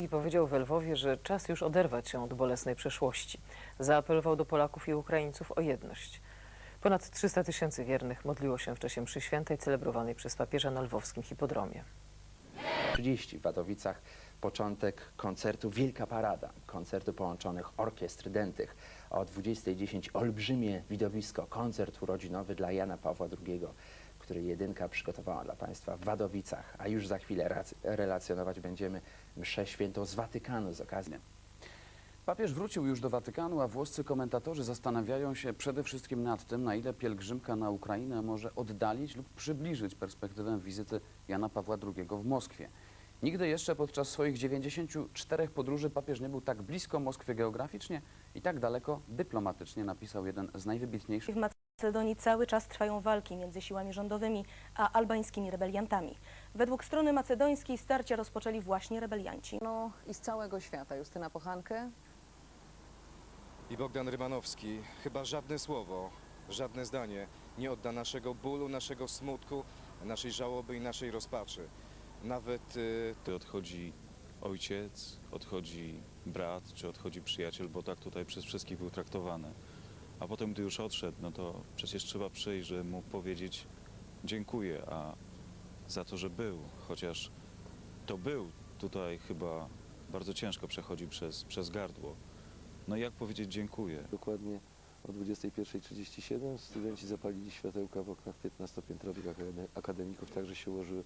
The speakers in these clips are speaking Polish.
I powiedział w Lwowie, że czas już oderwać się od bolesnej przeszłości. Zaapelował do Polaków i Ukraińców o jedność. Ponad 300 tysięcy wiernych modliło się w czasie mszy świętej celebrowanej przez papieża na lwowskim hipodromie. 30 w Wadowicach początek koncertu Wielka Parada, koncertu połączonych orkiestr dętych. O 20.10 olbrzymie widowisko, koncert urodzinowy dla Jana Pawła II, który jedynka przygotowała dla Państwa w Wadowicach. A już za chwilę relacjonować będziemy mszę świętą z Watykanu z okazji Papież wrócił już do Watykanu, a włoscy komentatorzy zastanawiają się przede wszystkim nad tym, na ile pielgrzymka na Ukrainę może oddalić lub przybliżyć perspektywę wizyty Jana Pawła II w Moskwie. Nigdy jeszcze podczas swoich 94 podróży papież nie był tak blisko Moskwy geograficznie i tak daleko dyplomatycznie, napisał jeden z najwybitniejszych Macedonii cały czas trwają walki między siłami rządowymi a albańskimi rebeliantami. Według strony macedońskiej starcia rozpoczęli właśnie rebelianci. No i z całego świata. Justyna Pochankę. I Bogdan Rymanowski, chyba żadne słowo, żadne zdanie nie odda naszego bólu, naszego smutku, naszej żałoby i naszej rozpaczy. Nawet y, Gdy odchodzi ojciec, odchodzi brat, czy odchodzi przyjaciel, bo tak tutaj przez wszystkich był traktowany. A potem, gdy już odszedł, no to przecież trzeba przyjść, żeby mu powiedzieć dziękuję, a za to, że był, chociaż to był, tutaj chyba bardzo ciężko przechodzi przez, przez gardło. No i jak powiedzieć dziękuję? Dokładnie o 21.37 studenci zapalili światełka w oknach 15-piętrowych akade- akademików, tak że się ułożyły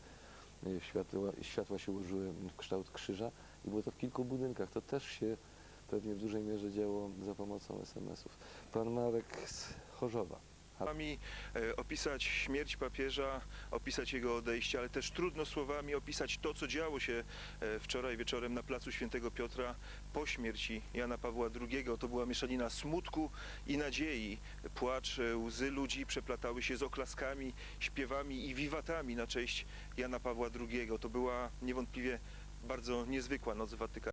e, światła, światła się ułożyły w kształt krzyża i było to w kilku budynkach. To też się pewnie w dużej mierze działo za pomocą SMS-ów. Pan Marek z Chorzowa. słowami e, opisać śmierć papieża, opisać jego odejście, ale też trudno słowami opisać to, co działo się e, wczoraj wieczorem na placu Świętego Piotra po śmierci Jana Pawła II. To była mieszanina smutku i nadziei. Płacz, e, łzy ludzi przeplatały się z oklaskami, śpiewami i wiwatami na cześć Jana Pawła II. To była niewątpliwie bardzo niezwykła noc w Watykanie.